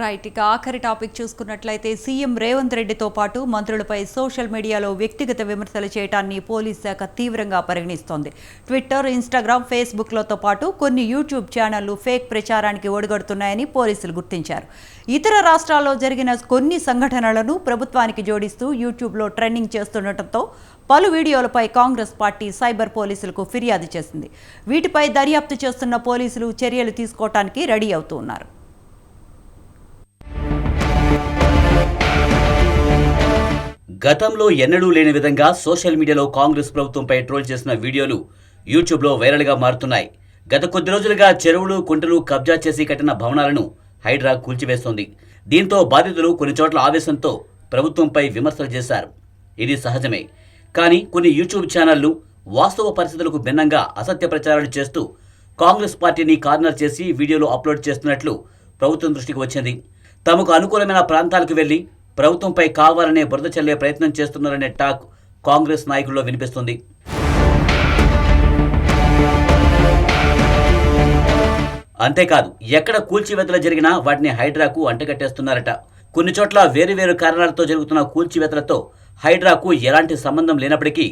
Right ఇక ఆఖరి topic చూసుకున్నట్లయితే సీఎం రేవంత్ రెడ్డితో పాటు మంత్రులపై సోషల్ మీడియాలో వ్యక్తిగత విమర్శలు చేయడాన్ని పోలీస్ శాఖ తీవ్రంగా పరిగణిస్తోంది. ట్విట్టర్ ఇన్స్టాగ్రామ్ ఫేస్బుక్లతో పాటు కొన్ని యూట్యూబ్ ఛానళ్ళు ఫేక్ ప్రచారానికి ఒడిగడుతున్నాయని పోలీసులు గుర్తించారు. ఇతర రాష్ట్రాల్లో జరిగిన కొన్ని సంఘటనలను ప్రభుత్వానికి జోడిస్తూ యూట్యూబ్లో ట్రెండింగ్ చేస్తుండటంతో పలు వీడియోలపై కాంగ్రెస్ పార్టీ సైబర్ పోలీసులకు ఫిర్యాదు చేసింది. వీటిపై దర్యాప్తు చేస్తున్న పోలీసులు చర్యలు తీసుకోవటానికి రెడీ అవుతూ ఉన్నారు. గతంలో ఎన్నడూ లేని విధంగా సోషల్ మీడియాలో కాంగ్రెస్ ప్రభుత్వంపై ట్రోల్ చేసిన వీడియోలు యూట్యూబ్లో వైరల్గా మారుతున్నాయి. గత కొద్ది రోజులుగా చెరువులు కుంటలు కబ్జా చేసి కట్టిన భవనాలను హైడ్రా కూల్చివేస్తోంది. దీంతో బాధితులు కొన్ని చోట్ల ఆవేశంతో ప్రభుత్వంపై విమర్శలు చేశారు. ఇది సహజమే. కానీ కొన్ని యూట్యూబ్ ఛానళ్ళు వాస్తవ పరిస్థితులకు భిన్నంగా అసత్య ప్రచారాలు చేస్తూ కాంగ్రెస్ పార్టీని కార్నర్ చేసి వీడియోలు అప్లోడ్ చేస్తున్నట్లు ప్రభుత్వం దృష్టికి వచ్చింది. తమకు అనుకూలమైన ప్రాంతాలకు వెళ్ళి ప్రభుత్వంపై కావాలనే బురద చల్లే ప్రయత్నం చేస్తున్నారనే టాక్ కాంగ్రెస్ నాయకుల్లో వినిపిస్తుంది. అంతేకాదు ఎక్కడ కూల్చివేతలు జరిగినా వాటిని హైడ్రాకు అంటగట్టేస్తున్నారట. కొన్ని చోట్ల వేరువేరు కారణాలతో జరుగుతున్న కూల్చివేతలతో హైడ్రాకు ఎలాంటి సంబంధం లేనప్పటికీ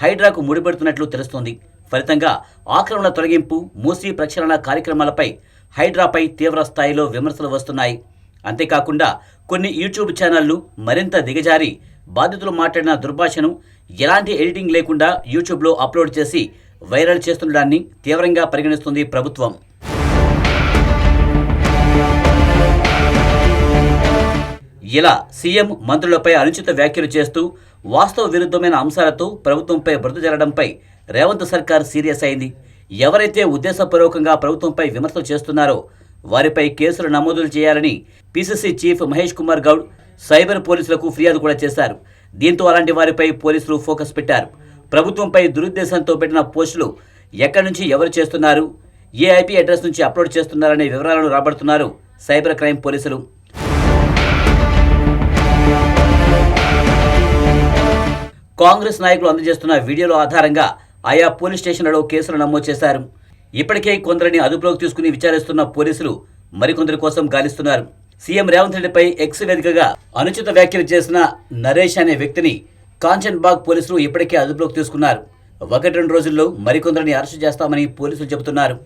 హైడ్రాకు ముడిపెడుతున్నట్లు తెలుస్తోంది. ఫలితంగా ఆక్రమణ తొలగింపు మూసీ ప్రక్షాళన కార్యక్రమాలపై హైడ్రాపై తీవ్ర స్థాయిలో విమర్శలు వస్తున్నాయి. అంతేకాకుండా కొన్ని యూట్యూబ్ ఛానళ్ళు మరింత దిగజారి బాధితులు మాట్లాడిన దుర్భాషను ఎలాంటి ఎడిటింగ్ లేకుండా యూట్యూబ్లో అప్లోడ్ చేసి వైరల్ చేస్తుండడాన్ని తీవ్రంగా పరిగణిస్తుంది ప్రభుత్వం. ఇలా సీఎం మంత్రులపై అనుచిత వ్యాఖ్యలు చేస్తూ వాస్తవ విరుద్ధమైన అంశాలతో ప్రభుత్వంపై బురద జరగడంపై రేవంత్ సర్కార్ సీరియస్ అయింది. ఎవరైతే ఉద్దేశపూర్వకంగా ప్రభుత్వంపై విమర్శలు చేస్తున్నారో వారిపై కేసులు నమోదులు చేయాలని PCC chief Mahesh Kumar Goud cyber పోలీసులకు ఫిర్యాదు కూడా చేశారు. దీంతో అలాంటి వారిపై పోలీసులు ఫోకస్ పెట్టారు. ప్రభుత్వంపై దురుద్దేశంతో పెట్టిన పోస్టులు ఎక్కడి నుంచి ఎవరు చేస్తున్నారు ఏ ఐపీ అడ్రస్ నుంచి అప్లోడ్ చేస్తున్నారనే వివరాలను రాబడుతున్నారు సైబర్ క్రైమ్ పోలీసులు. కాంగ్రెస్ నాయకులు అందజేస్తున్న వీడియోల ఆధారంగా ఆయా పోలీస్ స్టేషన్లలో కేసులు నమోదు చేశారు. ఇప్పటికే కొందరిని అదుపులోకి తీసుకుని విచారిస్తున్న పోలీసులు మరికొందరి కోసం గాలిస్తున్నారు. సీఎం రేవంత్ రెడ్డిపై ఎక్స్ వేదికగా అనుచిత వ్యాఖ్యలు చేసిన నరేష్ అనే వ్యక్తిని కాంచన్బాగ్ పోలీసులు ఇప్పటికే అదుపులోకి తీసుకున్నారు. ఒకటి రెండు రోజుల్లో మరికొందరిని అరెస్టు చేస్తామని పోలీసులు చెబుతున్నారు.